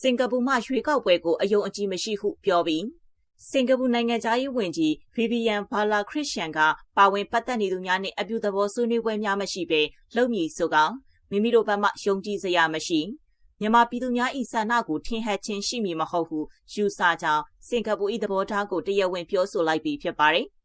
စင်ကာပူမှရွေးကောက်ပွဲကိုအယုံအကြည်မရှိဟုပြောပြီးစင်ကာပူနိုင်ငံသားရေးဝန်ကြီးဗီဗီယန်ဘာလာခရစ်ရှန်ကပါဝင်ပတ်သက်နေသူများနှင့်အပြုသဘောဆွေးနွေးပွဲများမရှိဘဲလုပ်မည်ဆိုကမိမိတို့ဘက်မှယုံကြည်စရာမရှိမြန်မာပြည်သူများ၏ဆန္ဒကိုထင်ဟပ်ခြင်းရှိမည်မဟုတ်ဟုယူဆကြောင်းစင်ကာပူ၏သဘောထားကိုတရားဝင်ပြောဆိုလိုက်ပြီးဖြစ်ပါတယ်။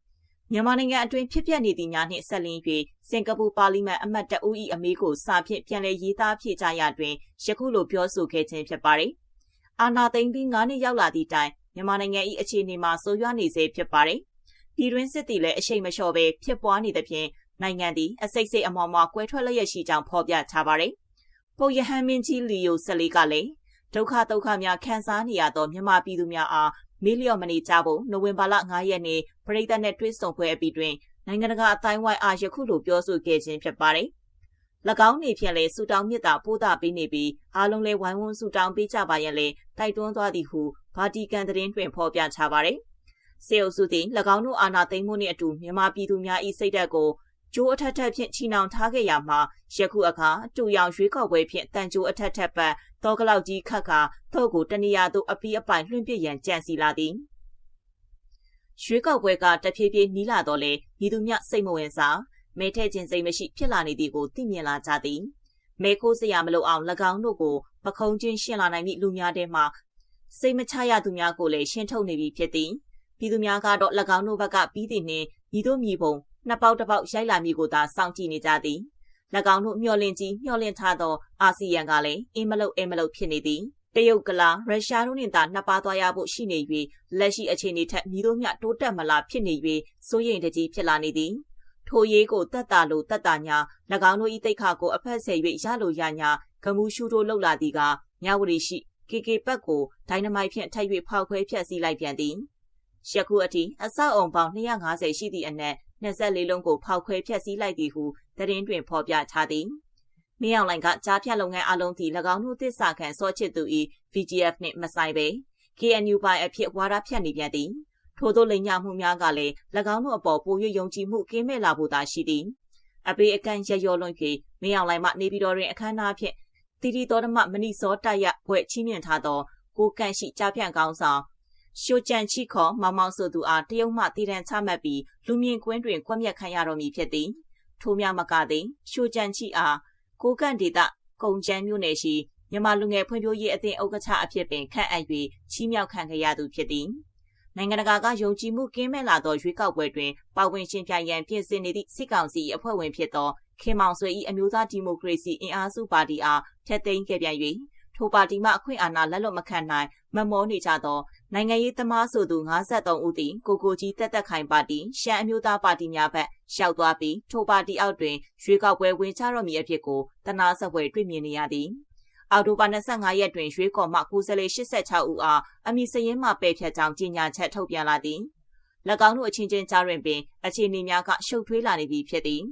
မြန်မာနိုင်ငံအတွင်းဖြစ်ပျက်နေသည့်များနှင့်ဆက်လင်း၍စင်ကာပူပါလီမန်အမတ်တအူး၏အမေကိုစာဖြင့်ပြန်လည်ရေးသားဖြည့်ကြရတွင်ယခုလိုပြောဆိုခဲ့ခြင်းဖြစ်ပါတယ်။အာနာသိမ့်ပြီး9နှစ်ရောက်လာသည့်တိုင်မြန်မာနိုင်ငံ၏အခြေအနေမှာဆိုးရွားနေစေဖြစ်ပါတယ်။ပြည်တွင်းစစ်တီလည်းအရှိန်မလျှော့ပဲဖြစ်ပွားနေသဖြင့်နိုင်ငံသည်အစိတ်စိတ်အမော်မော်ကွဲထွက်လျက်ရှိကြောင်းဖော်ပြထားပါတယ်။ပုတ်ရဟန်းမင်းကြီးလီယိုဆက်လေးကလည်းဒုက္ခဒုက္ခများခံစားနေရသောမြန်မာပြည်သူများအား မီလီယံမနီကြဖို့နိုဝင်ဘာလ9ရက်နေ့ပြည်သက်နဲ့တွေ့ဆုံပွဲအပြီးတွင်နိုင်ငံတကာအတိုင်းဝိုင်းအားယခုလိုပြောဆိုခဲ့ခြင်းဖြစ်ပါတယ်။၎င်းနေဖြင့်လည်းစူတောင်းမြစ်တာပို့တာပေးနေပြီးအားလုံးလည်းဝိုင်းဝန်းစူတောင်းပေးကြပါရဲ့လေတိုက်တွန်းသွားသည်ဟုဗာတီကန်သတင်းတွင်ဖော်ပြထားပါတယ်။စေအုပ်စုသည်၎င်းတို့အာဏာသိမ်းမှုနှင့်အတူမြန်မာပြည်သူများ၏စိတ်ဓာတ်ကို ကျိုးအထက်ထက်ဖြင့်ချီနှောင်ထားခဲ့ရမှာယခုအခါတူရောင်ရွေးကောက်ပွဲဖြင့်တန်ကျိုးအထက်ထက်ပတ်တောကလောက်ကြီးခတ်ခါထုတ်ကိုတနေရာသို့အပီးအပိုင်လွှင့်ပစ်ရန်ကြံစီလာသည်ရွေးကောက်ပွဲကတဖြည်းဖြည်းနီးလာတော့လေဤသူမြစိတ်မဝင်စားမဲထဲခြင်းစိတ်မရှိဖြစ်လာနေသည်ကိုသိမြင်လာကြသည်မဲခိုးစရာမလိုအောင်၎င်းတို့ကိုပခုံးချင်းရှင်းလာနိုင်သည့်လူများထဲမှစိတ်မချရသူများကိုလည်းရှင်းထုတ်နေပြီဖြစ်သည်ပြည်သူများကတော့၎င်းတို့ဘက်ကပြီးသည်နှင့်ဤတို့မြည်ပုံ နှစ်ပေါက်တစ်ပေါက်ရိုက်လာမည်ကိုသာစောင့်ကြည့်နေကြသည်၎င်းတို့မျှော်လင့်ကြီးမျှော်လင့်ထားသောအာဆီယံကလည်းအင်းမလုတ်အင်းမလုတ်ဖြစ်နေသည်တရုတ်ကလာရုရှားတို့နှင့်သာနှစ်ပါးသွားရဖို့ရှိနေ၍လက်ရှိအခြေအနေထက်မြည်တို့မျှတိုးတက်မလားဖြစ်နေ၍စိုးရိမ်တကြီးဖြစ်လာနေသည်ထိုရေးကိုတတ်တာလို့တတ်တာညာ၎င်းတို့၏တိတ်ခါကိုအဖက်ဆယ်၍ရလိုရညာဂမှုရှူတို့လှုပ်လာသည်ကမြဝတီရှိ KK ပတ်ကိုဒိုင်နမိုက်ဖြင့်ထိုက်၍ဖောက်ခွဲဖျက်ဆီးလိုက်ပြန်သည်ယခုအထိအဆောက်အုံပေါင်း250ရှိသည့်အနက် 24လုံးကိုဖောက်ခွဲဖျက်ဆီးလိုက်သည်ဟုသတင်းတွင်ဖော်ပြထားသည်မင်းအောင်လိုင်ကကြားဖြတ်လုပ်ငန်းအလုံးထိ၎င်းတို့သစ္စာခံစောချစ်သူ၏ VGF နှင့်မဆိုင်ပဲ KNU ပိုင်အဖြစ်ဝါဒဖြတ်နေပြန်သည်ထို့သောလိမ်ညာမှုများကလည်း၎င်းတို့အပေါ်ပို၍ယုံကြည်မှုကင်းမဲ့လာဖို့သာရှိသည်အပေအကန်ရရောလွန်၍မင်းအောင်လိုင်မှနေပြည်တော်တွင်အခမ်းအနားဖြင့်တီတီတော်ဓမ္မမဏိစောတိုက်ရဘွဲ့ချီးမြှင့်ထားသောကိုကန့်ရှိကြားဖြန့်ကောင်းဆောင် ရှိုကြန်ချီခေါ်မောင်မောင်ဆိုသူအားတရုတ်မှတည်တံချမှတ်ပြီးလူမြင့်ကွင်းတွင်ကွက်မြက်ခံရတော်မူဖြစ်သည်ထိုများမကသည်ရှိုကြန်ချီအားကိုကန့်ဒေတာကုံကျန်းမျိုးနယ်ရှိမြန်မာလူငယ်ဖွံ့ဖြိုးရေးအသင်းဥက္ကဋ္ဌအဖြစ်ပင်ခန့်အပ်၍ချီးမြှောက်ခံခဲ့ရသူဖြစ်သည်နိုင်ငံတကာကယုံကြည်မှုကင်းမဲ့လာသောရွေးကောက်ပွဲတွင်ပါဝင်ရှင်ပြိုင်ရန်ပြင်ဆင်နေသည့်စစ်ကောင်စီအဖွဲ့ဝင်ဖြစ်သောခင်မောင်ဆွေ၏အမျိုးသားဒီမိုကရေစီအင်အားစုပါတီအားဖျက်သိမ်းခဲ့ပြန်၍ ထိုပါတီမှအခွင့်အာဏာလက်လွတ်မခံနိုင်မမောနေကြသောနိုင်ငံရေးသမားဆိုသူ53ဦးသည်ကိုကိုကြီးတက်တက်ခိုင်ပါတီရှမ်းအမျိုးသားပါတီများဘက်ရှောက်သွားပြီးထိုပါတီအောက်တွင်ရွေးကောက်ပွဲဝင်ချတော်မူအဖြစ်ကိုတနာဆက်ပွဲတွေ့မြင်နေရသည်အော်တိုဘာ25ရက်တွင်ရွေးကော်မှကိုယ်စားလှယ်86ဦးအားအမိစရင်မှပယ်ဖြတ်ကြောင်းကြေညာချက်ထုတ်ပြန်လာသည်၎င်းတို့အချင်းချင်းကြားတွင်ပင်အခြေအနေများကရှုပ်ထွေးလာနေပြီဖြစ်သည်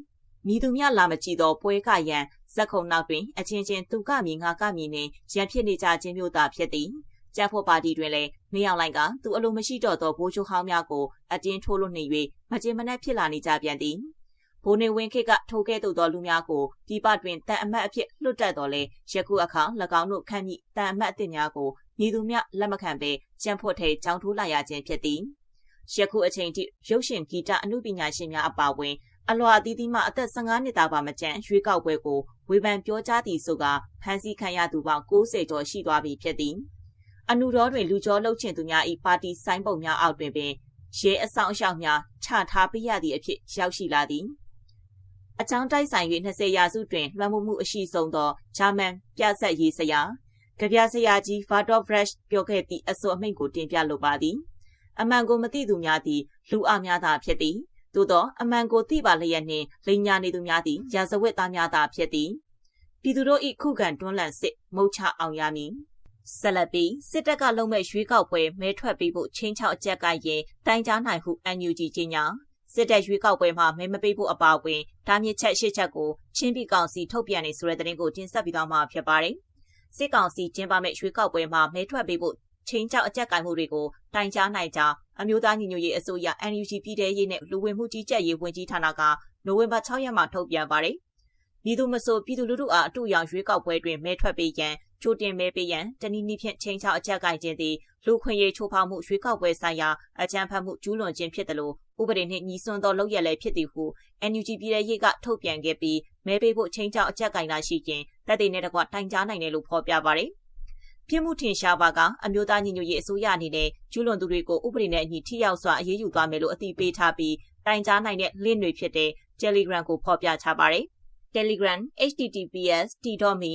မိသူများလာမကြည့်သောပွဲကရန် ဇက်ခုံနောက်တွင်အချင်းချင်းသူကမီငါကမီနှင့်ရန်ဖြစ်နေကြခြင်းမျိုးသာဖြစ်သည်ကျန်းဖို့ပါတီတွင်လည်းမင်းအောင်လိုင်ကသူအလိုမရှိတော့သောဘိုးချိုဟောင်းများကိုအတင်းထိုးလွှတ်နေ၍မကျင်မနှက်ဖြစ်လာနေကြပြန်သည်ဘိုးနေဝင်းခေတ်ကထိုကဲ့သို့သောလူများကိုဒီပတွင်တန်အမတ်အဖြစ်လွတ်တက်တော်လဲယခုအခါ၎င်းတို့ခန့်မိတန်အမတ်အသစ်များကိုညီသူများလက်မခံဘဲကြံ့ဖွတ်ထဲကြောင်းထိုးလာရခြင်းဖြစ်သည်ယခုအချိန်ထိရုပ်ရှင်ဂီတအမှုပညာရှင်များအပါအဝင် အလွာအသီးသီးမှအသက်15နှစ်သားပါမကျန်ရွေးကောက်ပွဲကိုဝေဖန်ပြောကြားသည်ဆိုကဖမ်းဆီးခံရသူပေါင်း90ကျော်ရှိသွားပြီဖြစ်သည်အနုတော်တွင်လူကျော်လှုပ်ချင်သူများ၏ပါတီဆိုင်းပုံများအောက်တွင်ပင်ရဲအဆောင်အရှောက်များချထားပေးရသည့်အဖြစ်ရောက်ရှိလာသည်အချောင်းတိုက်ဆိုင်၍20ရာစုတွင်လွှမ်းမိုးမှုအရှိဆုံးသောဂျာမန်ပြဆက်ရေးစရာကြပြဆရာကြီးဗာတော့ဖရက်ပြောခဲ့သည့်အဆိုအမိန့်ကိုတင်ပြလိုပါသည်အမှန်ကိုမသိသူများသည်လူအများသာဖြစ်သည် သို့သောအမှန်ကိုသိပါလျက်နှင့်လိန်ညာနေသူများသည်ရာဇဝတ်သားများသာဖြစ်သည်ပြည်သူတို့၏ခုခံတွန်းလှန်စစ်မုတ်ချအောင်ရမည်ဆက်လက်ပြီးစစ်တပ်ကလုံမဲ့ရွေးကောက်ပွဲမဲထွက်ပြီးဖို့ချင်းချောက်အကြက်ကရင်တိုင်ကြားနိုင်ဟု NUG ကြီးညာစစ်တပ်ရွေးကောက်ပွဲမှာမဲမပေးဖို့အပါအဝင်တားမြစ်ချက်ရှစ်ချက်ကိုချင်းပြည်ကောင်စီထုတ်ပြန်နေဆိုတဲ့သတင်းကိုတင်ဆက်ပြီးတော့မှာဖြစ်ပါတယ်စစ်ကောင်စီကျင်းပမဲ့ရွေးကောက်ပွဲမှာမဲထွက်ပေးဖို့ချင်းချောက်အကြက်ကင်မှုတွေကိုတိုင်ကြားနိုင်ကြောင်း အမျိုးသားညီညွတ်ရေးအစိုးရ NUG ပြည်ထရေးနဲ့လူဝင်မှုကြီးကြပ်ရေးဝန်ကြီးဌာနကနိုဝင်ဘာ6ရက်မှာထုတ်ပြန်ပါတယ်မိသူမဆိုပြည်သူလူထုအားအတူရောင်ရွေးကောက်ပွဲတွင်မဲထွက်ပေးရန်ကြိုတင်မဲပေးရန်တနည်းနည်းဖြင့်ချိန်ချောက်အကြက်ကိုင်ခြင်းသည်လူခွင့်ရေးချိုးဖောက်မှုရွေးကောက်ပွဲဆိုင်ရာအကြမ်းဖက်မှုကျူးလွန်ခြင်းဖြစ်တယ်လို့ဥပဒေနှင့်ညီစွန်းသောလုပ်ရလည်းဖြစ်သည်ဟု NUG ပြည်ထောင်ရေးကထုတ်ပြန်ခဲ့ပြီးမဲပေးဖို့ချိန်ချောက်အကြက်ကိုင်လာရှိခြင်းတပ်တွေနဲ့တကွတိုင်ကြားနိုင်တယ်လို့ဖော်ပြပါတယ် ပြစ်မှုထင်ရှားပါကအမျိုးသားညီညွတ်ရေးအစိုးရအနေနဲ့ကျူးလွန်သူတွေကိုဥပဒေနဲ့အညီထိရောက်စွာအရေးယူသွားမယ်လို့အသိပေးထားပြီးတိုင်ကြားနိုင်တဲ့ link တွေဖြစ်တဲ့ Telegram ကိုဖော်ပြချပါတယ်။ Telegram https://t.me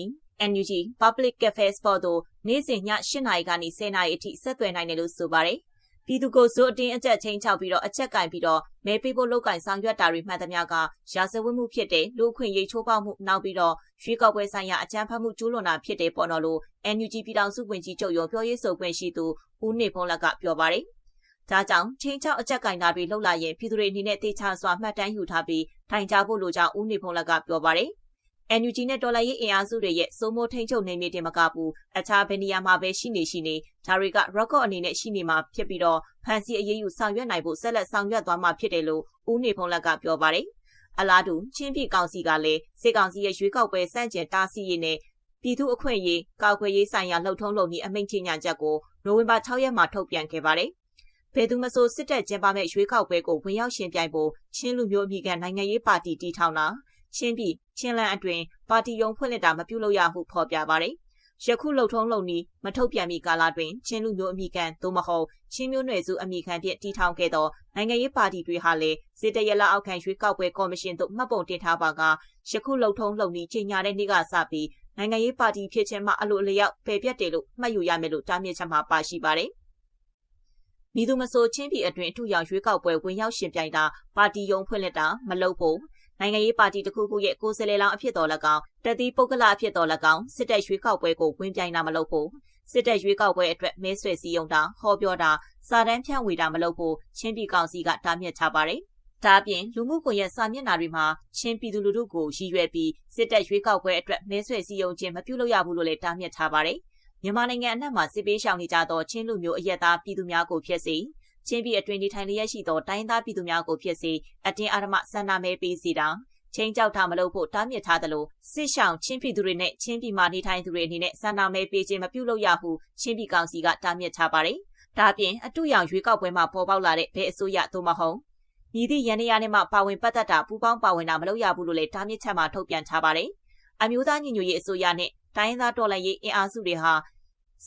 NUG Public Cafe Sport တို့နေ့စဉ်ည8:00နာရီကနေ10:00နာရီအထိဆက်သွယ်နိုင်တယ်လို့ဆိုပါတယ်။ ပြည်သူကိုစိုးအတင်းအကျပ်ချင်းချောက်ပြီးတော့အချက်ကင်ပြီးတော့မဲပေးဖို့လုပ်ကင်ဆောင်ရွက်တာတွေမှန်သမျှကရာဇဝတ်မှုဖြစ်တဲ့လူခွင့်ရေးချိုးဖောက်မှုနောက်ပြီးတော့ရွှေကောက်ပွဲဆိုင်ရာအကြမ်းဖက်မှုကျူးလွန်တာဖြစ်တဲ့ပေါ်တော်လို့ NUG ပြည်ထောင်စုဝန်ကြီးချုပ်ရုံးပြောရေးဆိုခွင့်ရှိသူဦးနေဖုံးလက်ကပြောပါတယ်။ဒါကြောင့်ချင်းချောက်အချက်ကင်တာတွေလှုပ်လာရင်ပြည်သူတွေအနေနဲ့တေချာစွာမှတ်တမ်းယူထားပြီးထိုင်ကြဖို့လိုကြောင်းဦးနေဖုံးလက်ကပြောပါတယ်။ NUG နဲ့ဒေါ်လာရေးအင်အားစုတွေရဲ့စိုးမိုးထိန်ချုပ်နေမြေတင်မကဘူးအခြားဘယ်နေရာမှာပဲရှိနေရှိနေဒါတွေက record အနေနဲ့ရှိနေမှာဖြစ်ပြီးတော့ဖန်စီအရေးယူဆောင်ရွက်နိုင်ဖို့ဆက်လက်ဆောင်ရွက်သွားမှာဖြစ်တယ်လို့ဦးနေဖုံးလက်ကပြောပါတယ်အလားတူချင်းပြည်ကောင်စီကလည်းစစ်ကောင်စီရဲ့ရွေးကောက်ပွဲစန့်ကျင်တားဆီးရေးနဲ့ပြည်သူအခွင့်အရေးကာကွယ်ရေးဆိုင်ရာလှုပ်ထုံးလုပ်နည်းအမိန့်ချညာချက်ကိုနိုဝင်ဘာ6ရက်မှာထုတ်ပြန်ခဲ့ပါတယ်ဘယ်သူမဆိုစစ်တပ်ကျင်းပမဲ့ရွေးကောက်ပွဲကိုဝင်ရောက်ရှင်ပြိုင်ဖို့ချင်းလူမျိုးအမိကနိုင်ငံရေးပါတီတီထောင်တာ ချင်းပြည်ချင်းလန်းအတွင်ပါတီယုံဖွင့်လှစ်တာမပြုလုပ်ရဟုဖော်ပြပါတယ်။ယခုလှုပ်ထုံးလုံနီမထုတ်ပြန်မီကာလတွင်ချင်းလူမျိုးအမိခံသို့မဟုတ်ချင်းမျိုးနွယ်စုအမိခံဖြင့်တည်ထောင်ခဲ့သောနိုင်ငံရေးပါတီတွေဟာလည်းစစ်တရလအောက်ခံရွေးကောက်ပွဲကော်မရှင်သို့မှတ်ပုံတင်ထားပါကယခုလှုပ်ထုံးလုံနီချိန်ညာတဲ့နေ့ကစပြီးနိုင်ငံရေးပါတီဖြစ်ခြင်းမှအလိုအလျောက်ပယ်ပြတ်တယ်လို့မှတ်ယူရမယ်လို့တားမြစ်ချက်မှာပါရှိပါတယ်။မိသူမဆိုချင်းပြည်အတွင်အထူရောင်ရွေးကောက်ပွဲဝင်ရောက်ရှင်ပြိုင်တာပါတီယုံဖွင့်လှစ်တာမလုပ်ဖို့ နိုင်ငံရေးပါတီတစ်ခုခုရဲ့ကိုယ်စားလှယ်လောင်းအဖြစ်တော်၎င်းတတိပုဂ္ဂလအဖြစ်တော်၎င်းစစ်တပ်ရွေးကောက်ပွဲကိုဝင်ပြိုင်တာမလုပ်ဖို့စစ်တပ်ရွေးကောက်ပွဲအတွက်မဲဆွယ်စည်းရုံးတာဟောပြောတာစာတမ်းဖြန့်ဝေတာမလုပ်ဖို့ချင်းပြည်ကောင်စီကတားမြစ်ထားပါတယ်။ဒါအပြင်လူမှုကွန်ရက်စာမျက်နှာတွေမှာချင်းပြည်သူလူထုကိုရည်ရွယ်ပြီးစစ်တပ်ရွေးကောက်ပွဲအတွက်မဲဆွယ်စည်းရုံးခြင်းမပြုလုပ်ရဘူးလို့လည်းတားမြစ်ထားပါတယ်။မြန်မာနိုင်ငံအနှံ့မှာစစ်ပေးရှောင်နေကြသောချင်းလူမျိုးအရက်သားပြည်သူများကိုဖြစ်စေ ချင်းပြည်အတွင်းဒီထိုင်လျက်ရှိသောတိုင်းသားပြည်သူများကိုဖြစ်စေအတင်းအဓမ္မဆန္ဒမဲပေးစီတာချင်းကြောက်တာမလုပ်ဖို့တားမြစ်ထားသလိုစစ်ရှောင်ချင်းပြည်သူတွေနဲ့ချင်းပြည်မှာနေထိုင်သူတွေအနေနဲ့စန္ဒမဲပေးခြင်းမပြုလုပ်ရဟုချင်းပြည်ကောင်စီကတားမြစ်ထားပါတယ်။ဒါပြင်အတူရောင်ရွေးကောက်ပွဲမှာပေါ်ပေါက်လာတဲ့ဘဲအစိုးရသို့မဟုတ်မြည်သည့်ရန်ရနဲ့မှပါဝင်ပတ်သက်တာပူပေါင်းပါဝင်တာမလုပ်ရဘူးလို့လည်းတားမြစ်ချက်မှာထုတ်ပြန်ထားပါတယ်။အမျိုးသားညီညွတ်ရေးအစိုးရနဲ့တိုင်းသားတော်လှန်ရေးအင်အားစုတွေဟာ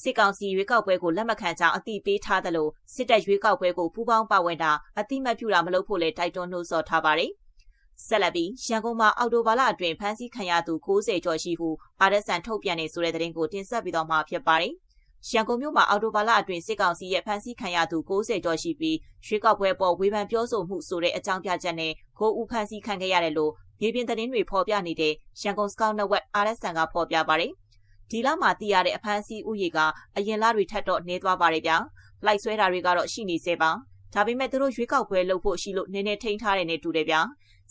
စစ်ကောင်စီရွေးကောက်ပွဲကိုလက်မခံကြောင်းအတိပေးထားသလိုစစ်တပ်ရွေးကောက်ပွဲကိုပူးပေါင်းပါဝင်တာအတိမတ်ပြုတာမလုပ်ဖို့လည်းတိုက်တွန်းနှိုးဆော်ထားပါတယ်။ဆက်လက်ပြီးရန်ကုန်မှာအော်တိုဘာလအတွင်းဖမ်းဆီးခံရသူ90ကျော်ရှိဟုအာရက်ဆန်ထုတ်ပြန်နေဆိုတဲ့သတင်းကိုတင်ဆက်ပြီးတော့မှဖြစ်ပါတယ်။ရန်ကုန်မြို့မှာအော်တိုဘာလအတွင်းစစ်ကောင်စီရဲ့ဖမ်းဆီးခံရသူ90ကျော်ရှိပြီးရွှေကောက်ပွဲပေါ်ဝေဖန်ပြောဆိုမှုဆိုတဲ့အကြောင်းပြချက်နဲ့ကိုဦးဖမ်းဆီးခံခဲ့ရတယ်လို့မြေပြင်သတင်းတွေဖော်ပြနေတဲ့ရန်ကုန်စကောက်နက်ဝက်အာရက်ဆန်ကဖော်ပြပါတယ်။ ဒီလမှာတည်ရတဲ့အဖမ်းဆီးဥယေကအရင်လတွေထက်တော့နှဲသွားပါတယ်ဗျာ။လိုက်ဆွဲတာတွေကတော့ရှိနေသေးပါ။ဒါပေမဲ့သူတို့ရွေးကောက်ပွဲလုပ်ဖို့ရှိလို့နည်းနည်းထိန်းထားတယ်နဲ့တူတယ်ဗျာ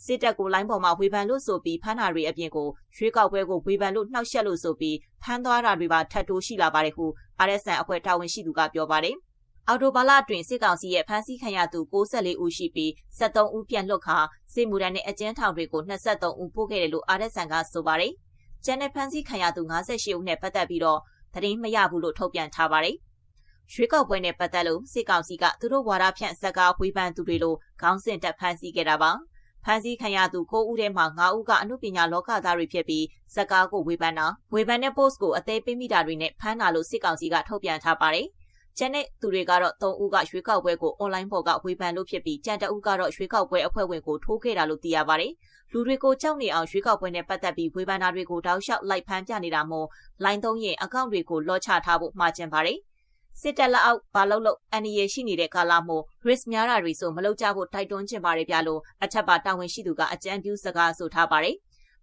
စစ်တပ်ကိုလိုင်းပေါ်မှာဝေဖန်လို့ဆိုပြီးဖမ်းတာတွေအပြင်ကိုရွှေကောက်ပွဲကိုဝေဖန်လို့နှောက်ယှက်လို့ဆိုပြီးဖမ်းသွားတာတွေပါထပ်တိုးရှိလာပါတယ်ဟု RSN အဖွဲ့တာဝန်ရှိသူကပြောပါတယ်။အော်တိုဘာလအတွင်းစစ်ကောင်စီရဲ့ဖမ်းဆီးခံရသူ64ဦးရှိပြီး73ဦးပြန်လွတ်ခါစစ်မှုထမ်းနဲ့အကျဉ်းထောင်တွေကို23ဦးပို့ခဲ့တယ်လို့ RSN ကဆိုပါတယ်။ ကျန်တဲ့ဖမ်းဆီးခံရသူ58ဦးနဲ့ပတ်သက်ပြီးတော့သတင်းမရဘူးလို့ထုတ်ပြန်ထားပါတယ်။ရွေးကောက်ပွဲနဲ့ပတ်သက်လို့စစ်ကောင်စီကသူတို့ဝါဒဖြန့်ဇက်ကားဝေဖန်သူတွေလိုခေါင်းစဉ်တက်ဖမ်းဆီးခဲ့တာပါ။ဖမ်းဆီးခံရသူ9ဦးထဲမှာ9ဦးကအမှုပညာလောကသားတွေဖြစ်ပြီးဇက်ကားကိုဝေဖန်တာဝေဖန်တဲ့ post ကိုအသေးပေးမိတာတွေနဲ့ဖမ်းတာလို့စစ်ကောင်စီကထုတ်ပြန်ထားပါတယ်။ ကျန်တဲ့သူတွေကတော့၃ဦးကရွှေကောက်ပွဲကို online ပေါ်ကဝေဖန်လို့ဖြစ်ပြီးကြံတအုပ်ကတော့ရွှေကောက်ပွဲအဖွဲ့ဝင်ကိုထိုးခဲ့တာလို့သိရပါတယ်။လူတွေကိုကြောက်နေအောင်ရွှေကောက်ပွဲနဲ့ပတ်သက်ပြီးဝေဖန်တာတွေကိုတောက်လျှောက်လိုက်ဖမ်းပြနေတာမို့လိုင်းသုံးရင်အကောင့်တွေကိုလော့ချထားဖို့မှာကျင်ပါတယ်။စစ်တပ်လက်အောက်ဘာလို့လို့အန်ရီရှိနေတဲ့ကာလမို့ risk များတာတွေဆိုမလုပ်ကြဖို့တိုက်တွန်းချင်ပါတယ်ဗျလို့အထက်ပါတာဝန်ရှိသူကအကြံပြုစကားဆိုထားပါတယ်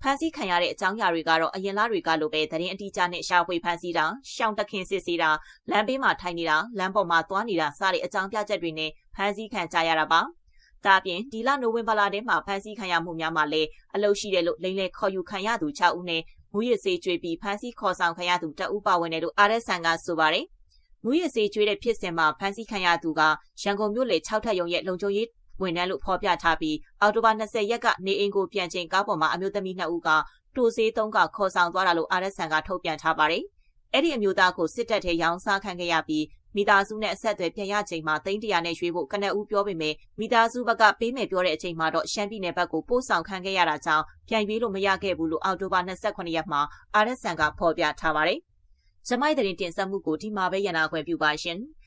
ဖန်ဆီးခံရတဲ့အကြောင်းအရာတွေကတော့အရင်လတွေကလိုပဲသတင်းအတိအကျနဲ့ရှာဖွေဖန်ဆီးတာရှောင်းတခင်စစ်ဆေးတာလမ်းဘေးမှာထိုင်နေတာလမ်းပေါ်မှာသွားနေတာစတဲ့အကြောင်းပြချက်တွေနဲ့ဖန်ဆီးခံကြရတာပါဒါပြင်ဒီလနိုဝင်ဘာလထဲမှာဖမ်းဆီးခံရမှုများမှာလည်းအလုရှိတယ်လို့လိမ့်လဲခေါ်ယူခံရသူ6ဦးနဲ့မူရစ်စေးကျွေးပြီးဖမ်းဆီးခေါ်ဆောင်ခံရသူ2ဦးပါဝင်တယ်လို့ RSN ကဆိုပါတယ်မူရစေးကျွေးတဲ့ဖြစ်စဉ်မှာဖမ်းဆီးခံရသူကရန်ကုန်မြို့လေ6ထပ်ရုံရဲ့လုံခြုံရေး ဝန်ထမ်းလို့ဖော်ပြထားပြီးအော်တိုဘာ20ရက်ကနေအိမ်ကိုပြန်ချိန်ကားပေါ်မှာအမျိုးသမီး2ဦးကတိုစေးသုံးကခေါ်ဆောင်သွားတာလို့ RSN ကထုတ်ပြန်ထားပါတယ်။အဲ့ဒီအမျိုးသားကိုစစ်တပ်ထဲရောင်းစားခံခဲ့ရပြီးမိသားစုနဲ့အဆက်အသွယ်ပြန်ရချိန်မှာသိန်းတရာနဲ့ရွှေဖို့ကနအူးပြောပေမဲ့မိသားစုဘက်ကပေးမယ်ပြောတဲ့အချိန်မှာတော့ရှမ်းပြည်နယ်ဘက်ကိုပို့ဆောင်ခံခဲ့ရတာကြောင့်ပြန်ရွေးလို့မရခဲ့ဘူးလို့အောက်တိုဘာ28ရက်မှာ RSN ကဖော်ပြထားပါတယ်။ဂျမိုက်တဲ့တင်ဆက်မှုကိုဒီမှာပဲရနာခွင့်ပြုပါရှင်။